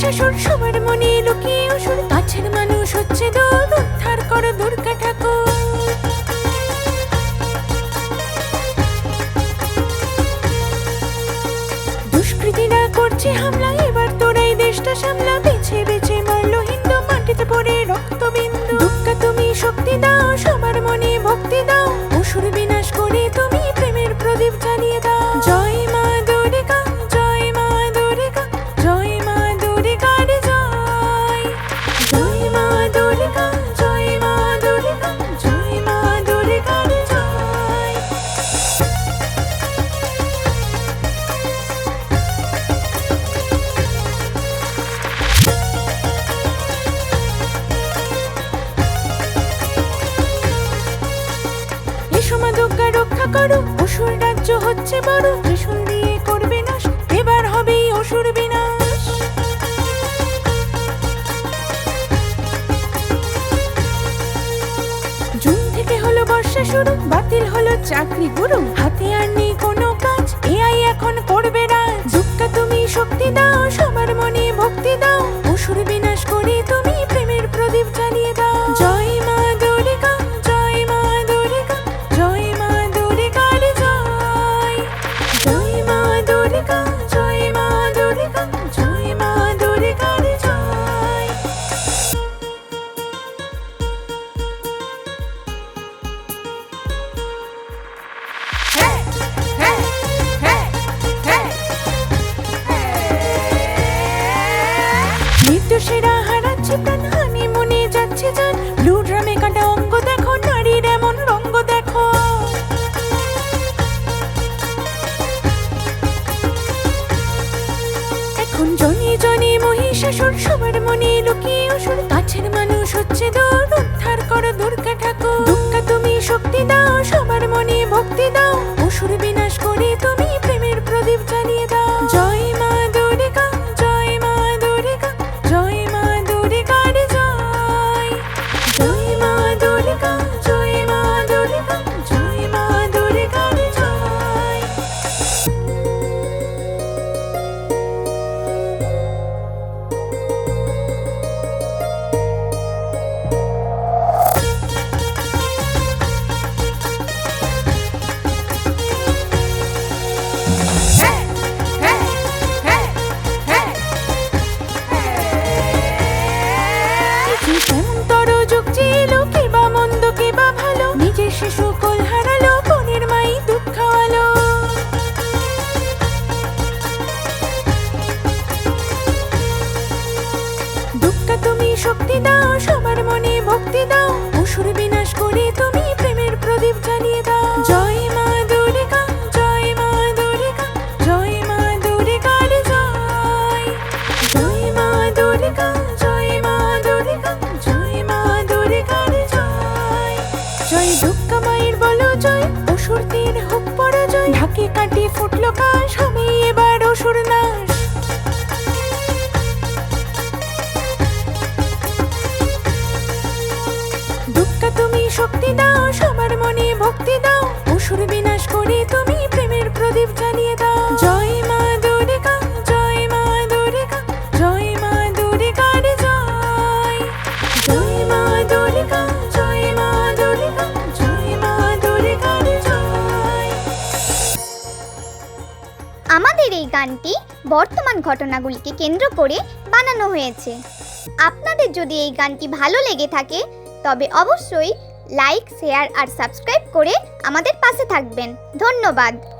মহিষাসুর সবার মনে লুকিয়ে অসুর কাছের মানুষ হচ্ছে দূর, উদ্ধার করো দুর্গা ঠাকুর। দুষ্কৃতীরা করছে হামলা, এবার তোরাই দেশটা সামলা। বেছে বেছে মারলো হিন্দু মাটিতে পড়ে রক্তবিন্দু। দুর্গা, তুমি শক্তি দাও, সবার মনে ভক্তি দাও। অসুর বিনাশ করে তুমি প্রেমের প্রদীপ জ্বালিয়ে জুন থেকে হলো বর্ষা শুরু, বাতিল হলো চাকরি গুরু, হাতে আর নেই কোনো কাজ, এআই এখন জনি মহিষাসুর, সবার মনে লুকিয়ে অসুর। কাছের মানুষ হচ্ছে দূর, উদ্ধার করো দুর্গা ঠাকুর। দুর্গা, তুমি শক্তি দাও, সবার মনে ভক্তি দাও। অসুর বিনাশ করে তুমি প্রেমের প্রদীপ জ্বালিয়ে দাও। জয় শক্তি দাও সবার মনে ভক্তি দাও। অসুর বিনাশ করে তুমি শক্তি দাও, সবার মনে ভক্তি দাও। অসুর বিনাশ করে তুমি প্রেমের প্রদীপ জ্বালিয়ে দাও। জয় মা দুর্গা, জয় মা দুর্গা, জয় মা জয়। জয় মা দুর্গা আমাদের এই গানটি বর্তমান ঘটনাগুলিকে কেন্দ্র করে বানানো হয়েছে। আপনাদের যদি এই গানটি ভালো লেগে থাকে, তবে অবশ্যই লাইক শেয়ার আর সাবস্ক্রাইব করে আমাদের পাশে থাকবেন। ধন্যবাদ।